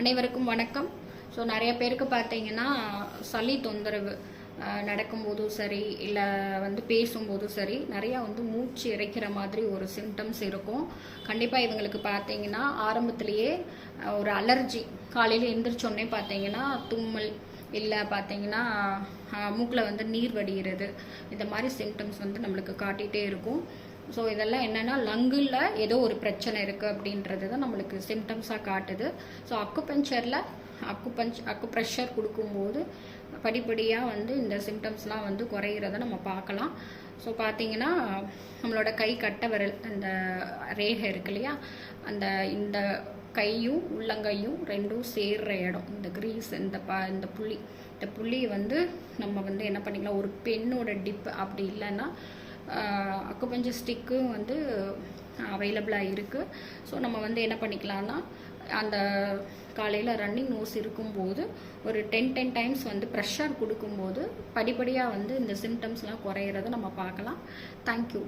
அனைவருக்கும் வணக்கம். ஸோ நிறைய பேருக்கு பார்த்தீங்கன்னா சளி தொந்தரவு நடக்கும்போதும் சரி இல்லை வந்து பேசும்போதும் சரி நிறையா வந்து மூச்சு இறைக்கிற மாதிரி ஒரு சிம்டம்ஸ் இருக்கும். கண்டிப்பாக இவங்களுக்கு பார்த்தீங்கன்னா ஆரம்பத்திலேயே ஒரு அலர்ஜி காலையில் எழுந்திரிச்சோடனே பார்த்தீங்கன்னா தும்மல் இல்லை பார்த்தீங்கன்னா மூக்கில் வந்து நீர் வடிகிறது இந்த மாதிரி சிம்டம்ஸ் வந்து நம்மளுக்கு காட்டிகிட்டே இருக்கும். ஸோ இதெல்லாம் என்னென்னா லங்கில் ஏதோ ஒரு பிரச்சனை இருக்குது அப்படின்றது தான் நம்மளுக்கு சிம்டம்ஸாக காட்டுது. ஸோ அக்குபஞ்சரில் அக்குபஞ்ச் அக்கு ப்ரெஷர் கொடுக்கும்போது படிப்படியாக வந்து இந்த சிம்டம்ஸ்லாம் வந்து குறையிறத நம்ம பார்க்கலாம். ஸோ பார்த்தீங்கன்னா நம்மளோட கை கட்டை விரல் அந்த ரேகை இருக்கு இல்லையா? அந்த இந்த கையும் உள்ளங்கையும் ரெண்டும் சேர்ற இடம். இந்த கிரீஸ் இந்த ப இந்த புள்ளி. இந்த புள்ளியை வந்து நம்ம வந்து என்ன பண்ணிக்கலாம் ஒரு பெண்ணோட டிப் அப்படி இல்லைன்னா அக்குபஞ்சர் ஸ்டிக்கும் வந்து அவைலபிளாக இருக்குது ஸோ நம்ம வந்து என்ன பண்ணிக்கலாம்னா அந்த காலையில் ரன்னிங் நோஸ் இருக்கும்போது ஒரு டென் டென் டைம்ஸ் வந்து ப்ரெஷர் கொடுக்கும்போது படிப்படியாக வந்து இந்த சிம்டம்ஸ்லாம் குறையிறத நம்ம பார்க்கலாம். தேங்க்யூ